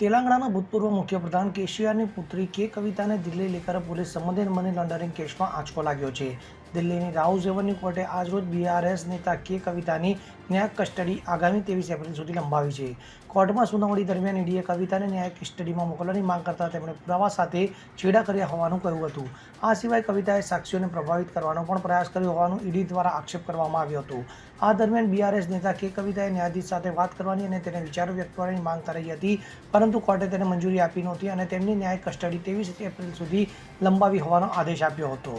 તેલંગાણાના ભૂતપૂર્વ મુખ્યપ્રધાન કેસીઆરની પુત્રી કે કવિતાને દિલ્હી લેકર પોલીસ સંબંધિત મની લોન્ડરિંગ કેસમાં આંચકો લાગ્યો છે. દિલ્હીની રાઉ એવન્યુ કોર્ટે આજરોજ બીઆરએસ નેતા કે કવિતાની ન્યાયિક કસ્ટડી આગામી ત્રેવીસ એપ્રિલ સુધી લંબાવી છે. કોર્ટમાં સુનાવણી દરમિયાન ઈડીએ કવિતાને ન્યાયિક કસ્ટડીમાં મોકલવાની માંગ કરતા તેમણે પુરાવા સાથે છેડા કર્યા હોવાનું કહ્યું હતું. આ સિવાય કવિતાએ સાક્ષીઓને પ્રભાવિત કરવાનો પણ પ્રયાસ કર્યો હોવાનું ઈડી દ્વારા આક્ષેપ કરવામાં આવ્યો હતો. આ દરમિયાન બીઆરએસ નેતા કે કવિતાએ ન્યાયાધીશ સાથે વાત કરવાની અને તેને વિચારો વ્યક્ત કરવાની માંગ કરાઈ હતી, પરંતુ કોર્ટે તેને મંજૂરી આપી નહોતી અને તેમની ન્યાયિક કસ્ટડી ત્રેવીસ એપ્રિલ સુધી લંબાવી હોવાનો આદેશ આપ્યો હતો.